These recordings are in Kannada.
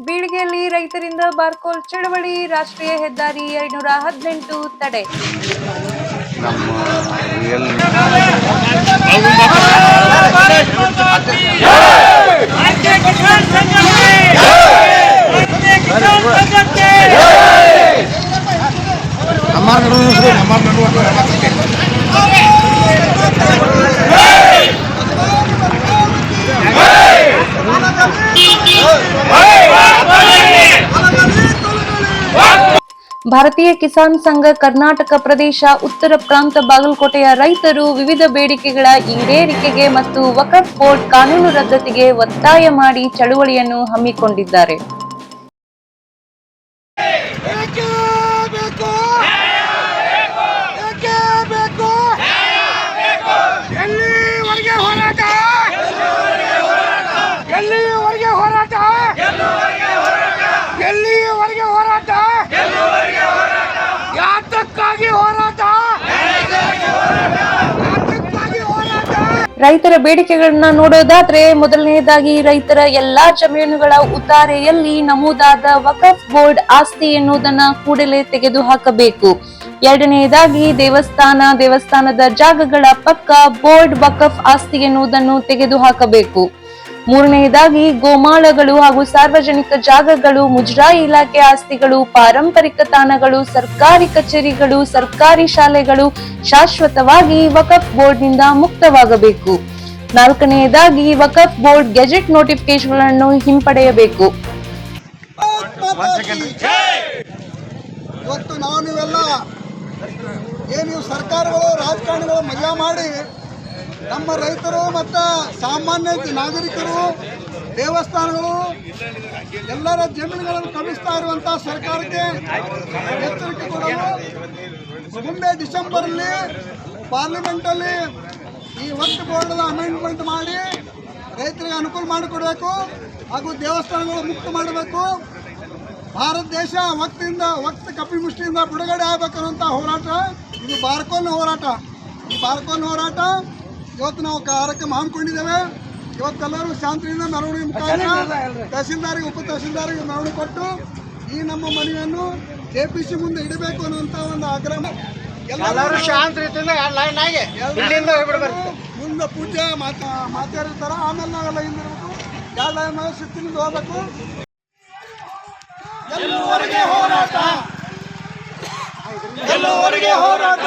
ಬೀಳಿಗೆಯಲ್ಲಿ ರೈತರಿಂದ ಬಾರ್ಕೋಲ್ ಚಳವಳಿ ರಾಷ್ಟ್ರೀಯ ಹೆದ್ದಾರಿ ಐನೂರ ಹದಿನೆಂಟು ತಡೆ. ನಮ್ಮ ಭಾರತೀಯ ಕಿಸಾನ್ ಸಂಘ ಕರ್ನಾಟಕ ಪ್ರದೇಶ, ಉತ್ತರ ಪ್ರಾಂತ, ಬಾಗಲಕೋಟೆಯ ರೈತರು ವಿವಿಧ ಬೇಡಿಕೆಗಳ ಈಡೇರಿಕೆಗೆ ಮತ್ತು ವಕಫ್ ಬೋರ್ಡ್ ಕಾನೂನು ರದ್ದತಿಗೆ ಒತ್ತಾಯ ಮಾಡಿ ಚಳುವಳಿಯನ್ನು ಹಮ್ಮಿಕೊಂಡಿದ್ದಾರೆ ಬೇಕೇ ಬೇಕು ಬೇಕೇ ಬೇಕು ಎಲ್ಲಿವರೆಗೆ ಹೋರಾಟ ಎಲ್ಲಿವರೆಗೆ ಹೋರಾಟ ಎಲ್ಲಿವರೆಗೆ ಹೋರಾಟ ಯಾತಕ್ಕಾಗಿ ಹೋರಾಟ ಯಾತಕ್ಕಾಗಿ ಹೋರಾಟ ರೈತರ ಬೇಡಿಕೆಗಳನ್ನ ನೋಡೋದಾದ್ರೆ ಮೊದಲನೆಯದಾಗಿ ರೈತರ ಎಲ್ಲಾ ಜಮೀನುಗಳ ಉತ್ತಾರೆಯಲ್ಲಿ ನಮೂದಾದ ವಕಫ್ ಬೋರ್ಡ್ ಆಸ್ತಿ ಎನ್ನುವುದನ್ನ ಕೂಡಲೇ ತೆಗೆದು ಹಾಕಬೇಕು ಎರಡನೆಯದಾಗಿ ದೇವಸ್ಥಾನ, ದೇವಸ್ಥಾನದ ಜಾಗಗಳ ಪಕ್ಕ ಬೋರ್ಡ್ ವಕಫ್ ಆಸ್ತಿ ಎನ್ನುವುದನ್ನು ತೆಗೆದುಹಾಕಬೇಕು. ಮೂರನೆಯದಾಗಿ, ಗೋಮಾಳಗಳು ಹಾಗೂ ಸಾರ್ವಜನಿಕ ಜಾಗಗಳು, ಮುಜರಾಯಿ ಇಲಾಖೆ ಆಸ್ತಿಗಳು, ಪಾರಂಪರಿಕ ತಾಣಗಳು, ಸರ್ಕಾರಿ ಕಚೇರಿಗಳು, ಸರ್ಕಾರಿ ಶಾಲೆಗಳು ಶಾಶ್ವತವಾಗಿ ವಕಫ್ ಬೋರ್ಡ್ನಿಂದ ಮುಕ್ತವಾಗಬೇಕು. ನಾಲ್ಕನೆಯದಾಗಿ, ವಕಫ್ ಬೋರ್ಡ್ ಗೆಜೆಟ್ ನೋಟಿಫಿಕೇಶನ್ಗಳನ್ನು ಹಿಂಪಡೆಯಬೇಕು. ಇವತ್ತು ನಾವು ನೀವೆಲ್ಲ ಏನು ಸರ್ಕಾರಗಳು, ರಾಜಕಾರಣಿಗಳು ಮಜಾ ಮಾಡಿ ನಮ್ಮ ರೈತರು ಮತ್ತು ಸಾಮಾನ್ಯ ನಾಗರಿಕರು, ದೇವಸ್ಥಾನಗಳು, ಎಲ್ಲರ ಜಮೀನುಗಳನ್ನು ಕಮಿಸ್ತಾ ಇರುವಂಥ ಸರ್ಕಾರಕ್ಕೆ ಎಚ್ಚರಿಕೆ ಕೊಡಲು ಮುಂದೆ ಡಿಸೆಂಬರ್ನಲ್ಲಿ ಪಾರ್ಲಿಮೆಂಟಲ್ಲಿ ಈ ವಕ್ತ್ ಬೋರ್ಡ್ ಅಮೆಂಡ್ಮೆಂಟ್ ಮಾಡಿ ರೈತರಿಗೆ ಅನುಕೂಲ ಮಾಡಿಕೊಡಬೇಕು ಹಾಗೂ ದೇವಸ್ಥಾನಗಳು ಮುಕ್ತ ಮಾಡಬೇಕು. ಭಾರತ ದೇಶ ವಕ್ತಿಂದ ವಕ್ತ ಕಪಿಮುಷ್ಟಿಯಿಂದ ಬಿಡುಗಡೆ ಆಗಬೇಕನ್ನುವಂಥ ಹೋರಾಟ. ಇದು ಬಾರ್ಕೋನ್ ಹೋರಾಟ. ಈ ಬಾರ್ಕೋನ್ ಹೋರಾಟ ಇವತ್ತು ನಾವು ಕಾರ್ಯಕ್ರಮ ಹಮ್ಮಿಕೊಂಡಿದ್ದೇವೆ ಇವತ್ತೆಲ್ಲರೂ ಶಾಂತಿಯಿಂದ ಮೆರವಣಿಗೆ ಮುಖಾಂತರ ತಹಸೀಲ್ದಾರಿಗೆ ಉಪ ತಹಸೀಲ್ದಾರಿಗೆ ಮೆರವಣಿಗೆ ಕೊಟ್ಟು ಈ ನಮ್ಮ ಮನೆಯನ್ನು ಕೆ ಪಿ ಸಿ ಮುಂದೆ ಇಡಬೇಕು ಅನ್ನುವಂಥ ಒಂದು ಆಗ್ರಹ. ಎಲ್ಲರೂ ಶಾಂತ ರೀತಿಯಿಂದ ಲೈನ್ ಆಗಿ ಮುಂದೆ ಪೂಜೆ ಮಾತಾ ಮಾತಾಡಿರ್ತಾರ ಆಮೇಲೆ ನಾವೆಲ್ಲ ಹಿಂದಿರ್ಬೇಕು ಯಾವ ಲೈನ್ ಸುತ್ತಿನಿಂದ ಹೋಗ್ಬೇಕು. ಎಲ್ಲೂ ಹೋರಾಟ. ಎಲ್ಲೂ ಹೋರಾಟ.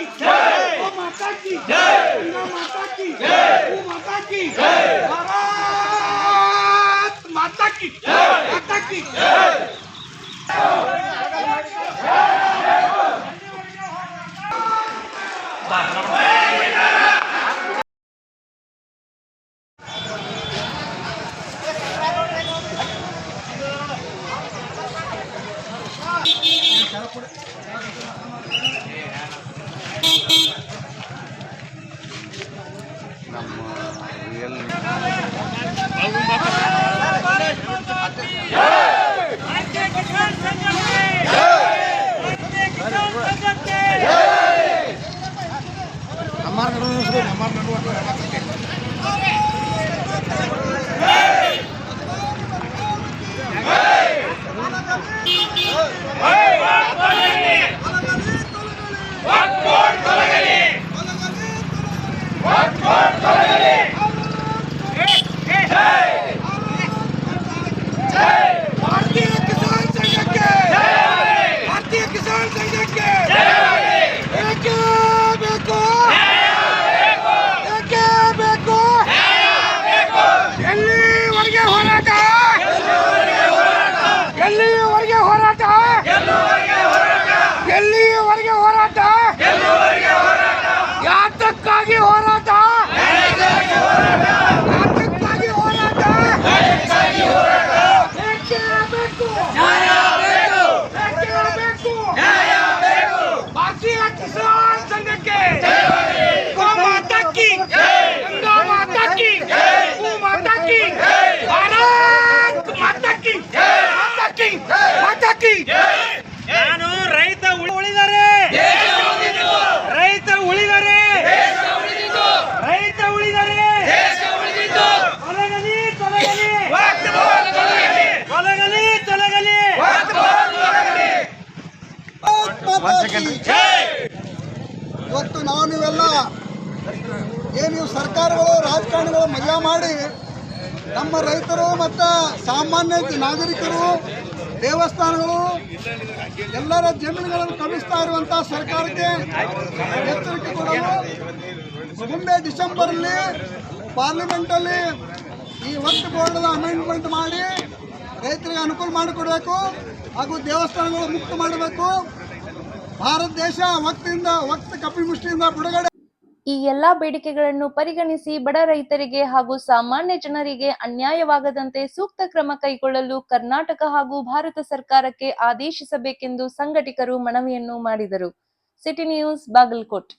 aqui! Vou matar aqui! Um ataque, aqui! Vou matar aqui! Barato! Mata aqui! Mata aqui! Barra, ಇವತ್ತು ನಾವು ನೀವೆಲ್ಲ ಏನು ನೀವು ಸರ್ಕಾರಗಳು ರಾಜಕಾರಣಿಗಳು ಮಜಾ ಮಾಡಿ ನಮ್ಮ ರೈತರು ಮತ್ತು ಸಾಮಾನ್ಯ ನಾಗರಿಕರು ದೇವಸ್ಥಾನಗಳು ಎಲ್ಲರ ಜಮೀನುಗಳನ್ನು ಕಮಿಸ್ತಾ ಇರುವಂಥ ಸರ್ಕಾರಕ್ಕೆ ಎಚ್ಚರಿಕೆ ಕೊಡಲು ಮುಂದೆ ಡಿಸೆಂಬರಲ್ಲಿ ಪಾರ್ಲಿಮೆಂಟಲ್ಲಿ ಈ ವಕ್ಫ್ ಬೋರ್ಡ್ ಅಮೆಂಡ್ಮೆಂಟ್ ಮಾಡಿ ರೈತರಿಗೆ ಅನುಕೂಲ ಮಾಡಿಕೊಡಬೇಕು ಹಾಗೂ ದೇವಸ್ಥಾನಗಳು ಮುಕ್ತ ಮಾಡಬೇಕು. ಭಾರತ ದೇಶ ವಕ್ತಿಯಿಂದ, ವಕ್ತ ಕಪಿಮುಷ್ಟಿಯಿಂದ ಬಿಡುಗಡೆ. ಈ ಎಲ್ಲಾ ಬೇಡಿಕೆಗಳನ್ನು ಪರಿಗಣಿಸಿ ಬಡ ರೈತರಿಗೆ ಹಾಗೂ ಸಾಮಾನ್ಯ ಜನರಿಗೆ ಅನ್ಯಾಯವಾಗದಂತೆ ಸೂಕ್ತ ಕ್ರಮ ಕೈಗೊಳ್ಳಲು ಕರ್ನಾಟಕ ಹಾಗೂ ಭಾರತ ಸರ್ಕಾರಕ್ಕೆ ಆದೇಶಿಸಬೇಕೆಂದು ಸಂಘಟಕರು ಮನವಿಯನ್ನು ಮಾಡಿದರು. City news Bagalkot.